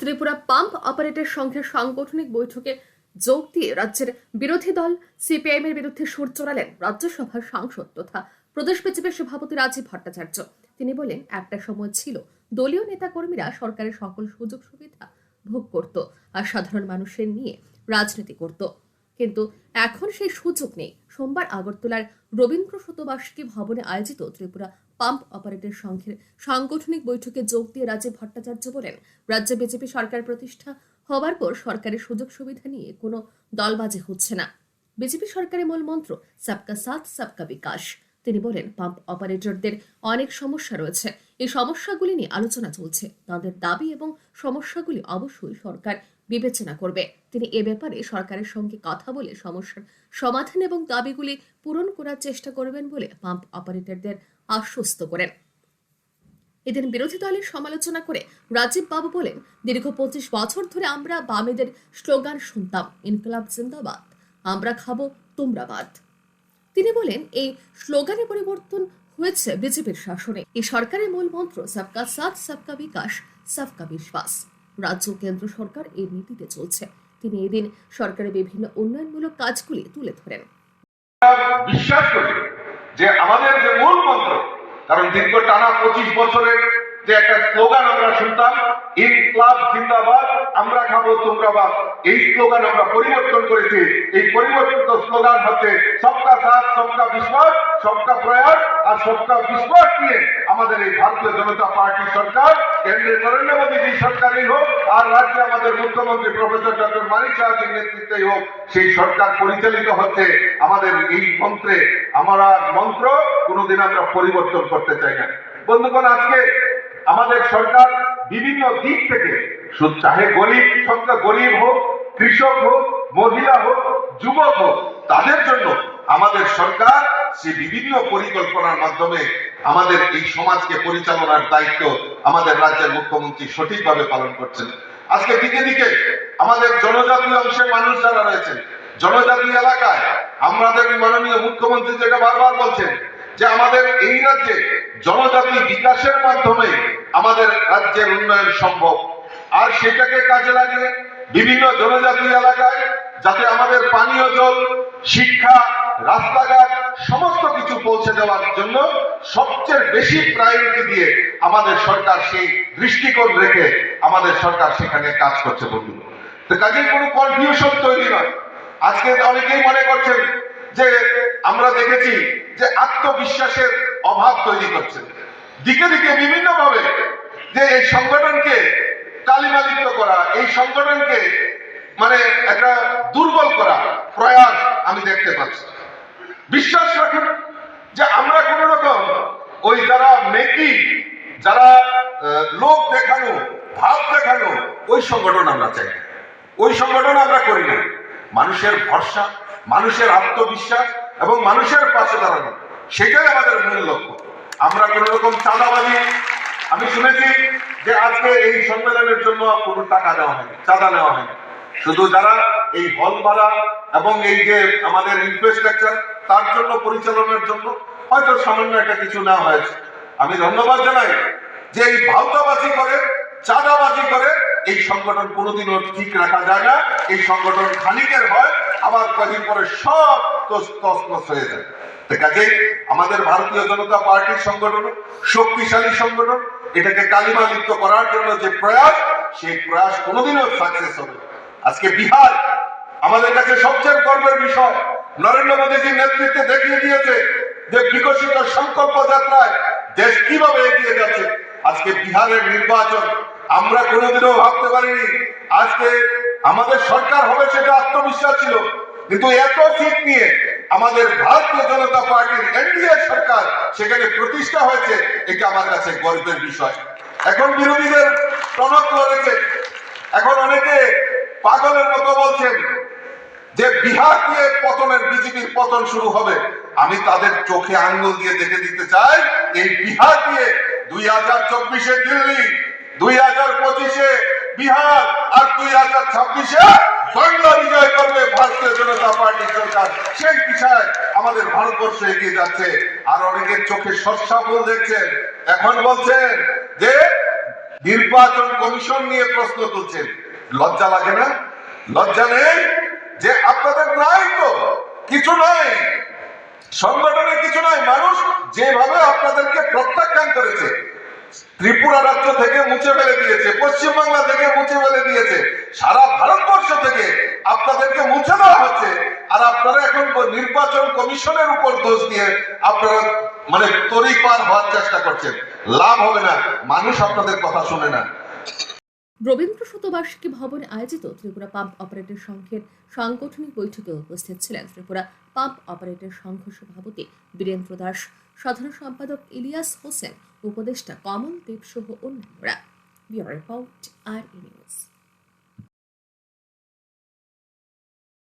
Tripura pump operator সংঘের সাংগঠনিক বৈঠকে যোগ দিয়ে রাজ্যের বিরোধী দল সিপিআইএম এর বিরুদ্ধে সুর চড়ালেন রাজ্যসভার সাংসদ তথা প্রদেশ বিজেপির সভাপতি রাজীব ভট্টাচার্য। তিনি বলেন, একটা সময় ছিল দলীয় নেতাকর্মীরা সরকারের সকল সুযোগ সুবিধা ভোগ করত আর সাধারণ মানুষের নিয়ে রাজনীতি করত। কিন্তু এখন সেই সুযোগ নেই। সোমবার আগরতলার রবীন্দ্র শতবার্ষিকী ভবনে আয়োজিত ত্রিপুরা পাম্প অপারেটর সংঘের সাংগঠনিক বৈঠকে যোগ দিয়ে রাজীব ভট্টাচার্য বলেন, রাজ্যে বিজেপি সরকার প্রতিষ্ঠা হবার পর সরকারের সুযোগ সুবিধা নিয়ে কোনো দলবাজি হচ্ছে না। বিজেপি সরকারের মূল মন্ত্র, সবকা সাথ, সবকা বিকাশ। তিনি বলেন, পাম্প অপারেটরদের অনেক সমস্যা রয়েছে। এই সমস্যাগুলি নিয়ে আলোচনা চলছে। তাদের দাবি এবং সমস্যাগুলি অবশ্যই সরকার বিবেচনা করবে। তিনি এ ব্যাপারে সরকারের সঙ্গে কথা বলে সমস্যার সমাধান এবং দাবিগুলি পূরণ করার চেষ্টা করবেন বলে পাম্প অপারেটরদের আশ্বস্ত করেন। এদিন বিরোধী দলের সমালোচনা করে রাজীব বাবু বলেন, দীর্ঘ পঁচিশ বছর ধরে আমরা বামেদের স্লোগান শুনতাম, ইনকলাব জিন্দাবাদ, আমরা খাব তোমরা বাদ। তিনি বলেন, এই স্লোগানে পরিবর্তন হয়েছে বিজেপির শাসনে। এই সরকারের মূল মন্ত্র, সবকা সাথ, সবকা বিকাশ, সবকা বিশ্বাস। রাজ্য কেন্দ্র সরকার এই নীতিতে চলছে। তিনি এদিন সরকারের বিভিন্ন উন্নয়নমূলক কাজগুলি তুলে ধরেন। বিশ্বাস করি যে আমাদের যে মূল মন্ত্র, কারণ দীর্ঘ টানা পঁচিশ বছরের যে একটা স্লোগান আমরা শুনতাম ইনকলাব জিন্দাবাদ, আমরা খাব তোমরা বাদ। এই স্লোগান আমরা পরিবর্তন করেছি। এই পরিবর্তিত স্লোগান হচ্ছে, সবকা সাথ, সবকা বিশ্বাস সবকা প্রয়াস আর সবকা বিশ্বাস নিয়ে আমাদের এই ভারতীয় জনতা পার্টি সরকার, কেন্দ্রে নরেন্দ্র মোদীজি সরকারই হোক আর রাজ্যে আমাদের মুখ্যমন্ত্রী প্রফেসর ডক্টর মানিক সাহাজির নেতৃত্বেই হোক, সেই সরকার পরিচালিত হচ্ছে আমাদের এই মন্ত্রে। আমরা মন্ত্র কোনোদিন আমরা পরিবর্তন করতে চাই না। বন্ধুগণ, আজকে আমাদের সরকার বিভিন্ন দিক থেকে চাহে গরিব সবটা গরিব হোক, কৃষক হোক, মহিলা হোক, যুবক হোক, তাদের জন্য আমাদের সরকার সে বিভিন্ন পরিকল্পনার মাধ্যমে আমাদের এই সমাজকে পরিচালনার দায়িত্ব আমাদের রাজ্যের মুখ্যমন্ত্রী সঠিকভাবে পালন করছেন। আজকে দিকে দিকে আমাদের জনজাতি অংশের মানুষ যারা রয়েছেন, জনজাতি এলাকায় আমাদের মাননীয় মুখ্যমন্ত্রী যেটা বারবার বলছেন যে আমাদের এই রাজ্যে জনজাতি বিকাশের মাধ্যমে আমাদের রাজ্যের উন্নয়ন সম্ভব। আর সেটাকে কাজে লাগিয়ে বিভিন্ন জনজাতি এলাকায় যাতে আমাদের পানীয় জল, শিক্ষা, রাস্তাঘাট, সমস্ত কিছু পৌঁছে দেওয়ার জন্য সবচেয়ে বেশি প্রায়োরিটি দিয়ে আমাদের সরকার সেই দৃষ্টিকোণ রেখে আমাদের সরকার সেখানে কাজ করছে বন্ধু। তো কাজেই কোনো কনফিউশন তৈরি নয়। আজকে অনেকেই মনে করছেন যে আমরা দেখেছি যে আত্মবিশ্বাসের অভাব তৈরি করছে। দিকে দিকে বিভিন্ন ভাবে যে এই সংগঠনকে কালিমালিপ্ত করা, এই সংগঠনকে মানে একটা দুর্বল করা প্রয়াস আমি দেখতে পাচ্ছি। বিশ্বাস রাখুন যে আমরা কোন রকম ওই যারা মেকি যারা লোক দেখানো, ভাব দেখানো, ওই সংগঠন আমরা চাই ওই সংগঠন আমরা করি না। মানুষের ভরসা, মানুষের আত্মবিশ্বাস এবং মানুষের পাশে দাঁড়ানো, সেটাই আমাদের মূল লক্ষ্য। আমরা কোন রকম চাঁদাবাজি আমি শুনেছি যে আজকে এই সম্মেলনের জন্য কোনো টাকা দেওয়া হয়নি, চাঁদা নেওয়া হয়নি। শুধু যারা এই হল ভাড়া এবং এই যে আমাদের ইনফ্রাস্ট্রাকচার তার জন্য পরিচালনার জন্য হয়তো সামান্য একটা কিছু নেওয়া হয়েছে। আমি ধন্যবাদ জানাই যে এই ভাওতাবাজি করে, চাঁদাবাজি করে, এই সংগঠন কোনোদিনও ঠিক রাখা যায় না, এই সংগঠন খানিকের হয়, আবার কদিন পরে সব আমাদের ভারতীয় জনতা পার্টির সংগঠন, শক্তিশালী সংগঠন, এটাকে কালিমালিপ্ত করার জন্য যে প্রয়াস, সেই প্রয়াস কোনোদিনও সাকসেস হবে আজকে বিহার আমাদের কাছে সবচেয়ে গর্বের বিষয়। নরেন্দ্র মোদীজির নেতৃত্বে দেখিয়ে দিয়েছে যে বিকশিত সংকল্প যাত্রায় দেশ কীভাবে এগিয়ে যাচ্ছে। আজকে বিহারের নির্বাচন, আমরা কোনোদিনও ভাবতে পারিনি। আজকে আমাদের সরকার হবে সেটা আত্মবিশ্বাস ছিল। কিন্তু এত সিট নিয়ে আমাদের ভারতীয় জনতা পার্টির এনডিএ সরকার সেখানে প্রতিষ্ঠা হয়েছে, এটা আমার কাছে গর্বের বিষয়। এখন বিরোধীদের টনক রয়েছে এখন অনেকে পাগলের মতো বলছেন যে বিহার দিয়ে পতনের বিজেপির পতন শুরু হবে। আমি তাদের চোখে আঙ্গুল দিয়ে দেখে দিতে চাই, এই বিহার দিয়ে দুই হাজার চব্বিশে দিল্লি, দুই হাজার পঁচিশে বিহার আর দুই হাজার ছাব্বিশে বাংলা নির্বাচন কমিশন নিয়ে প্রশ্ন তুলছেন। লজ্জা লাগে না? লজ্জা নেই? যে আপনাদের নাই তো? কিছু নাই। সংগঠনে কিছু নাই। মানুষ যেভাবে আপনাদেরকে প্রত্যাখ্যান করেছে, ত্রিপুরা রাজ্য থেকে মুছে ফেলে দিয়েছে, পশ্চিমবাংলা থেকে মুছে ফেলে দিয়েছে, সারা ভারতবর্ষ থেকে আপনাদেরকে মুছে দেওয়া হচ্ছে। আর আপনারা এখন নির্বাচন কমিশনের উপর দোষ দিয়ে আপনারা মানে তরি পার হওয়ার চেষ্টা করছেন। লাভ হবে না। মানুষ আপনাদের কথা শুনে না। রবীন্দ্র শতবার্ষিকী ভবনে আয়োজিত ত্রিপুরা পাম্প অপারেটর সংঘের সাংগঠনিক বৈঠকে উপস্থিত ছিলেন ত্রিপুরা পাম্প অপারেটর সংঘ সভাপতি বীরেন্দ্র দাস, সাধারণ সম্পাদক ইলিয়াস হোসেন, উপদেষ্টা কমল দেব সহ অন্যান্যরা। রিপোর্ট, আর নিউজ।